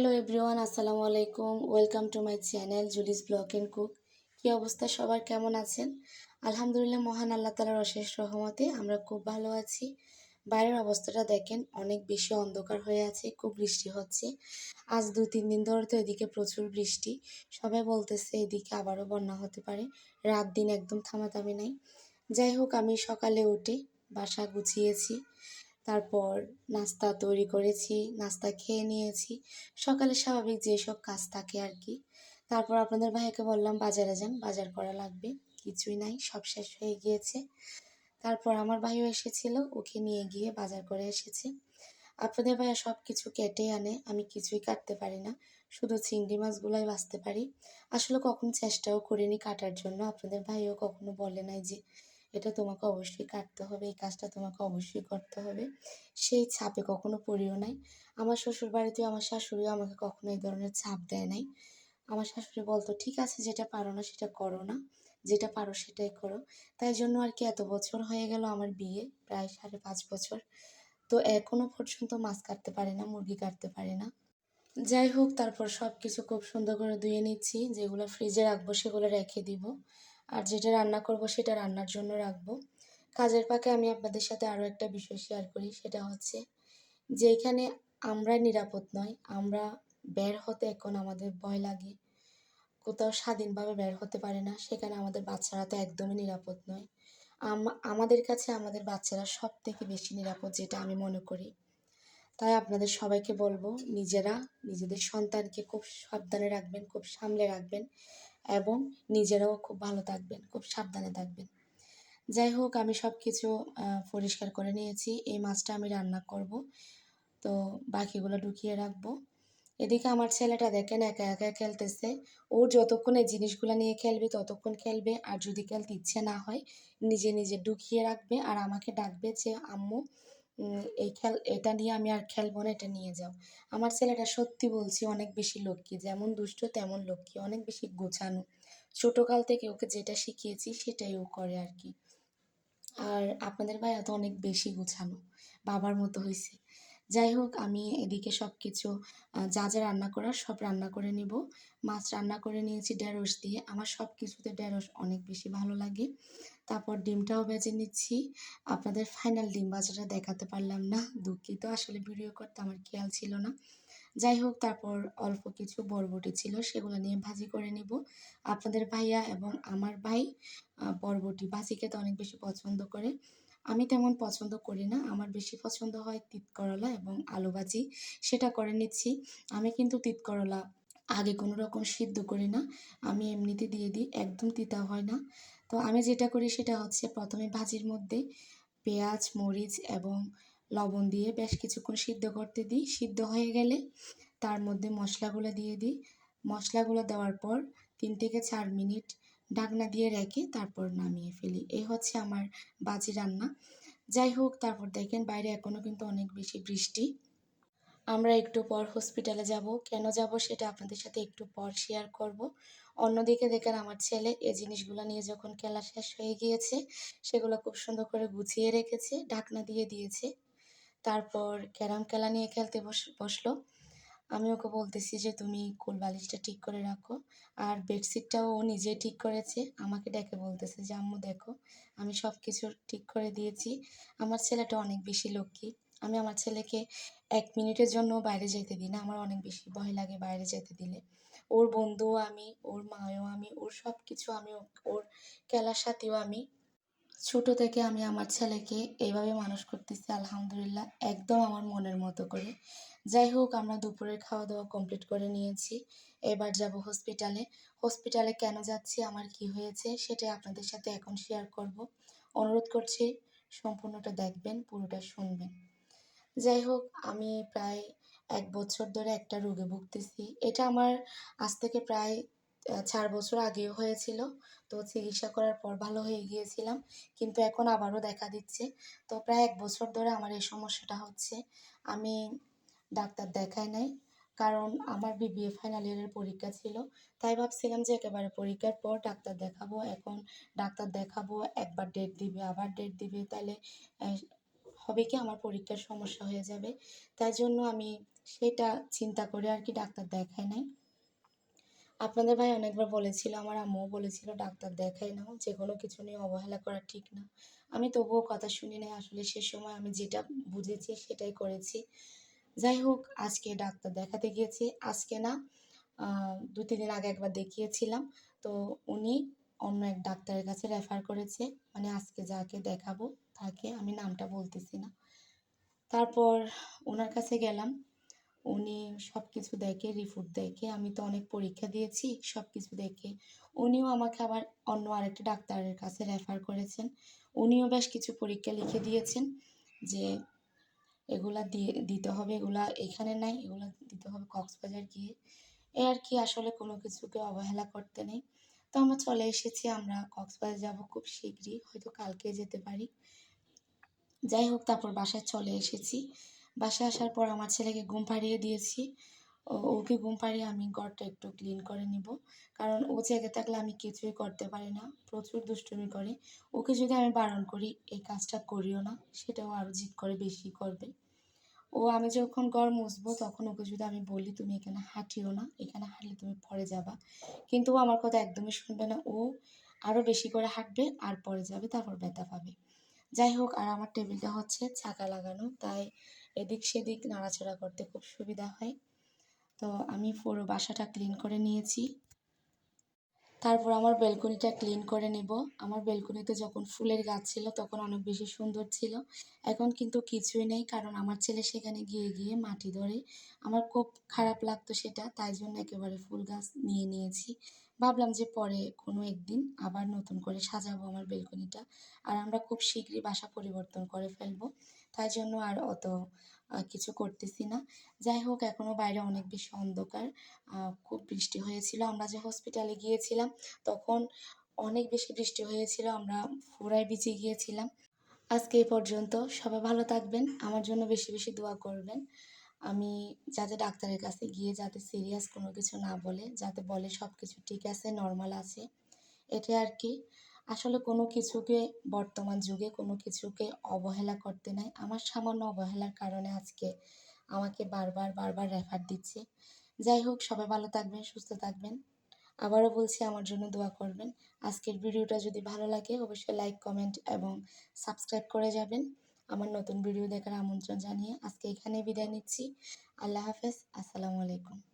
Hello everyone, আসসালামু আলাইকুম। Welcome to my channel Julie's blog and cook. কী অবস্থা? সবার কেমন আছেন? আলহামদুলিল্লাহ, মহান আল্লাহ তালার অশেষ রহমতে আমরা খুব ভালো আছি। বাইরের অবস্থাটা দেখেন, অনেক বেশি অন্ধকার হয়ে আছে, খুব বৃষ্টি হচ্ছে। আজ দু তিন দিন ধরে তো এদিকে প্রচুর বৃষ্টি। সবাই বলতেছে এদিকে আবারও বন্যা হতে পারে। রাত দিন একদম থামাথামি নাই। যাই হোক, আমি সকালে উঠে বাসা গুছিয়েছি। তারপর নাস্তা তৈরি করেছি, নাস্তা খেয়ে নিয়েছি। সকালে স্বাভাবিক যেসব কাজ থাকে আর কি তারপর আপনাদের ভাইকে বললাম, বাজারে যান, বাজার করা লাগবে, কিছুই নাই, সব শেষ হয়ে গিয়েছে। তারপর আমার ভাইও এসেছিল, ওকে নিয়ে গিয়ে বাজার করে এসেছে। আপনাদের ভাইয়া সব কিছু কেটে আনে, আমি কিছুই কাটতে পারি না, শুধু চিংড়ি মাছগুলোই বাঁচতে পারি। আসলে কখনো চেষ্টাও করিনি কাটার জন্য, আপনাদের ভাইও কখনো বলে নাই যে এটা তোমাকে অবশ্যই কাটতে হবে, এই কাজটা তোমাকে অবশ্যই করতে হবে। সেই ছাপে কখনো পড়িও নাই। আমার শ্বশুর বাড়িতেও আমার শাশুড়িও আমাকে কখনো এই ধরনের ছাপ দেয় নাই। আমার শাশুড়ি বলতো, ঠিক আছে, যেটা পারো না সেটা করো না। যেটা পারো সেটাই করো। তাই জন্য আর কি এত বছর হয়ে গেল আমার বিয়ে, প্রায় সাড়ে পাঁচ বছর। তো এখনও পর্যন্ত মাছ কাটতে পারি না, মুরগি কাটতে পারি না। যাই হোক, তারপর সব কিছু খুব সুন্দর করে ধুয়ে নিচ্ছি। যেগুলো ফ্রিজে রাখব সেগুলো রেখে দিব। আর যেটা রান্না করব সেটা রান্নার জন্য রাখব। কাজের পাকে আমি আপনাদের সাথে আরও একটা বিষয় শেয়ার করি, সেটা হচ্ছে যে এখানে আমরা নিরাপদ নয় আমরা বের হতে এখন আমাদের ভয় লাগে। কোথাও স্বাধীনভাবে বের হতে পারে না, সেখানে আমাদের বাচ্চারা তো একদমই নিরাপদ নয়। আমাদের কাছে আমাদের বাচ্চারা সব থেকে বেশি নিরাপদ যেটা আমি মনে করি। তাই আপনাদের সবাইকে বলব, নিজেরা নিজেদের সন্তানকে খুব সাবধানে রাখবেন, খুব সামলে রাখবেন। এবং নিজেরাও খুব ভালো থাকবেন, খুব সাবধানে থাকবেন। যাই হোক, আমি সব কিছু পরিষ্কার করে নিয়েছি। এই মাছটা আমি রান্না করব। তো বাকিগুলো ঢুকিয়ে রাখব। এদিকে আমার ছেলেটা দেখেন একা একা খেলতেছে। ও যতক্ষণ এই জিনিসগুলো নিয়ে খেলবে, ততক্ষণ খেলবে। আর যদি খেলতে ইচ্ছে না হয়, নিজে নিজে ঢুকিয়ে রাখবে। আর আমাকে ডাকবে যে, আম্মু এই খেল, এটা নিয়ে আমি আর খেলব না, এটা নিয়ে যাও। আমার ছেলেটা সত্যি বলছি, অনেক বেশি লক্ষ্মী, যেমন দুষ্ট তেমন লক্ষ্মী, অনেক বেশি গোছানো। ছোটোকাল থেকে ওকে যেটা শিখিয়েছি, সেটাই ও করে আর কি। আর আপনাদের ভাইয়া তো অনেক বেশি গোছানো, বাবার মতো হয়েছে যাই হোক, আমি এদিকে সব কিছু যা যা রান্না করার সব রান্না করে নিব। মাছ রান্না করে নিয়েছি, ঢেঁড়স দিয়ে। আমার সব কিছুতে ঢেঁড়স অনেক বেশি ভালো লাগে। তারপর ডিমটাও বেজে নিচ্ছি। আপনাদের ফাইনাল ডিম বাজাটা দেখাতে পারলাম না। দুঃখিত, আসলে ভিডিও করতে আমার খেয়াল ছিল না। যাই হোক, তারপর অল্প কিছু বরবটি ছিল, সেগুলো নিয়ে ভাজি করে নিব। আপনাদের ভাইয়া এবং আমার ভাই বরবটি। ভাজি খেতে অনেক বেশি পছন্দ করে। আমি তেমন পছন্দ করি না। আমার বেশি পছন্দ হয় তিত করলা এবং আলু ভাজি। সেটা করে নিচ্ছি। আমি কিন্তু তিত করলা আগে কোনো রকম সিদ্ধ করি না। আমি এমনিতে দিয়ে দিই, একদম তিতা হয় না। তো আমি যেটা করি সেটা হচ্ছে প্রথমে ভাজির মধ্যে পেঁয়াজ, মরিচ এবং লবণ দিয়ে বেশ কিছুক্ষণ সিদ্ধ করতে দিই। সিদ্ধ হয়ে গেলে তার মধ্যে মশলাগুলো দিয়ে দিই। মশলাগুলো দেওয়ার পর তিন থেকে চার মিনিট ঢাকনা দিয়ে রেখে তারপর নামিয়ে ফেলি। এই হচ্ছে আমার বাজি রান্না। যাই হোক, তারপর দেখেন বাইরে এখনও কিন্তু অনেক বেশি বৃষ্টি। আমরা একটু পর হসপিটালে যাব। কেন যাব সেটা আপনাদের সাথে একটু পর শেয়ার করব। অন্যদিকে দেখেন আমার ছেলে এই জিনিসগুলো নিয়ে যখন খেলা শেষ হয়ে গিয়েছে, সেগুলো খুব সুন্দর করে গুছিয়ে রেখেছে ঢাকনা দিয়ে দিয়েছে। তারপর ক্যারাম খেলা নিয়ে খেলতে বস, বসল। আমি ওকে বলতেছি যে, তুমি কোল বালিশটা ঠিক করে রাখো। আর বেডশিটটাও ও নিজে ঠিক করেছে। আমাকে ডেকে বলতেছে যে, আম্মু, দেখো, আমি সব কিছু ঠিক করে দিয়েছি। আমার ছেলেটা অনেক বেশি লক্ষ্মী। আমি আমার ছেলেকে এক মিনিটের জন্য বাইরে যেতে দিই না। আমার অনেক বেশি ভয় লাগে বাইরে যেতে দিলে। ওর বন্ধুও আমি, ওর মায়ও আমি, ওর সব কিছু আমি, ওর খেলার সাথেও আমি। ছোট থেকে আমি আমার ছেলেকে এইভাবে মানুষ করতেছি, আলহামদুলিল্লাহ, একদম আমার মনের মতো করে। যাই হোক, আমরা দুপুরের খাওয়া দাওয়া কমপ্লিট করে নিয়েছি। এবার যাব হসপিটালে হসপিটালে কেন যাচ্ছি, আমার কি হয়েছে, সেটাই আপনাদের সাথে এখন শেয়ার করব। অনুরোধ করছি, সম্পূর্ণটা দেখবেন, পুরোটা শুনবেন। যাই হোক, আমি প্রায় এক বছর ধরে একটা রোগে ভুগতেছি। এটা আমার আজ থেকে প্রায় চার বছর আগেও হয়েছিল। তো চিকিৎসা করার পর ভালো হয়ে গিয়েছিলাম, কিন্তু এখন আবারও দেখা দিচ্ছে। তো প্রায় এক বছর ধরে আমার এই সমস্যাটা হচ্ছে। আমি ডাক্তার দেখায় নাই। কারণ আমার বিবিএ ফাইনাল ইয়ারের পরীক্ষা ছিল। তাই ভাবছিলাম যে একেবারে পরীক্ষার পর ডাক্তার দেখাবো। এখন ডাক্তার দেখাবো, একবার ডেট দিবে, আবার ডেট দিবে। তাহলে হবে কি আমার পরীক্ষার সমস্যা হয়ে যাবে। তাই জন্য আমি সেটা চিন্তা করে আর কি ডাক্তার দেখাই নাই। আপনাদের ভাই অনেকবার বলেছিল, আমার আম্মুও বলেছিল, ডাক্তার দেখাই নাও যে কোনো কিছু নিয়ে অবহেলা করা ঠিক না। আমি তবুও কথা শুনি নাই। আসলে সে সময় আমি যেটা বুঝেছি সেটাই করেছি। যাই হোক, আজকে ডাক্তার দেখাতে গিয়েছি। আজকে না দু, তিন দিন আগে একবার দেখিয়েছিলাম। তো উনি অন্য এক ডাক্তারের কাছে রেফার করেছে। মানে আজকে যাকে দেখাবো, তাকে আমি নামটা বলতেছি না। তারপর ওনার কাছে গেলাম। উনি সব কিছু দেখে রিপোর্ট দেখে, আমি তো অনেক পরীক্ষা দিয়েছি সব কিছু দেখে। উনিও আমাকে আবার অন্য আরেকটা ডাক্তারের কাছে রেফার করেছেন। উনিও বেশ কিছু পরীক্ষা লিখে দিয়েছেন যে এগুলা দিয়ে, দিতে হবে, এগুলা এখানে নাই, এগুলা দিতে হবে কক্সবাজার গিয়ে। এ আর কি, আসলে কোনো কিছুকে অবহেলা করতে নেই। তো আমরা চলে এসেছি, আমরা কক্সবাজার যাব খুব শীঘ্রই, হয়তো কালকে যেতে পারি। যাই হোক, তারপর বাসায় চলে এসেছি। বাসায় আসার পর আমার ছেলেকে ঘুম পাড়িয়ে দিয়েছি। ওকে ঘুম পাড়িয়ে আমি ঘরটা একটু ক্লিন করে নিব। কারণ ও জেগে থাকলে আমি কিছুই করতে পারি না, প্রচুর দুষ্টুমি করে। ওকে যদি আমি বারণ করি, এই কাজটা করিও না, সেটাও আরও জিদ করে বেশি করবে। ও, আমি যখন ঘর মুছবো, তখন ওকে যদি আমি বলি, তুমি এখানে হাঁটিও না, এখানে হাঁটলে তুমি পরে যাবা। কিন্তু ও আমার কথা একদমই শুনবে না। ও আরও বেশি করে হাঁটবে, আর পরে যাবে, তারপর ব্যথা পাবে। যাই হোক, আর আমার টেবিলটা হচ্ছে চাকা লাগানো, তাই এদিক সেদিক নাড়াচাড়া করতে খুব সুবিধা হয়। তো আমি পুরো বাসাটা ক্লিন করে নিয়েছি। তারপর আমার বেলকনিটা ক্লিন করে নেব। আমার বেলকনিতে যখন ফুলের গাছ ছিল তখন অনেক বেশি সুন্দর ছিল। এখন কিন্তু কিছুই নেই কারণ আমার ছেলে সেখানে গিয়ে গিয়ে মাটি ধরে। আমার খুব খারাপ লাগতো সেটা, তাই জন্য একেবারে ফুল গাছ নিয়ে নিয়েছি। ভাবলাম যে পরে কোনো একদিন আবার নতুন করে সাজাবো আমার বেলকনিটা আর আমরা খুব শীঘ্রই বাসা পরিবর্তন করে ফেলব। তাই জন্য আর অত কিছু করতেছি না। যাই হোক এখনও বাইরে অনেক বেশি অন্ধকার। খুব বৃষ্টি হয়েছিল। আমরা যে হসপিটালে গিয়েছিলাম, তখন অনেক বেশি বৃষ্টি হয়েছিল। আমরা ফুরায় বিচে গিয়েছিলাম। আজকে এই পর্যন্ত সবাই ভালো থাকবেন। আমার জন্য বেশি বেশি দোয়া করবেন। আমি যাতে ডাক্তারের কাছে গিয়ে যাতে সিরিয়াস কোনো কিছু না বলে, যাতে বলে সব কিছু ঠিক আছে নর্মাল আছে এটা আর কি। আসলে কোনো কিছুকে বর্তমান যুগে কোনো কিছুকে অবহেলা করতে নাই। আমার সামান্য অবহেলার কারণে আজকে আমাকে বারবার বারবার রেফার দিচ্ছে। যাই হোক, সবাই ভালো থাকবেন, সুস্থ থাকবেন। আবারও বলছি, আমার জন্য দোয়া করবেন। আজকের ভিডিওটা যদি ভালো লাগে, অবশ্যই লাইক কমেন্ট এবং সাবস্ক্রাইব করে যাবেন। আমার নতুন ভিডিও দেখার আমন্ত্রণ জানিয়ে আজকে এখানে বিদায় নিচ্ছি। আল্লাহ হাফেজ, আসসালামু আলাইকুম।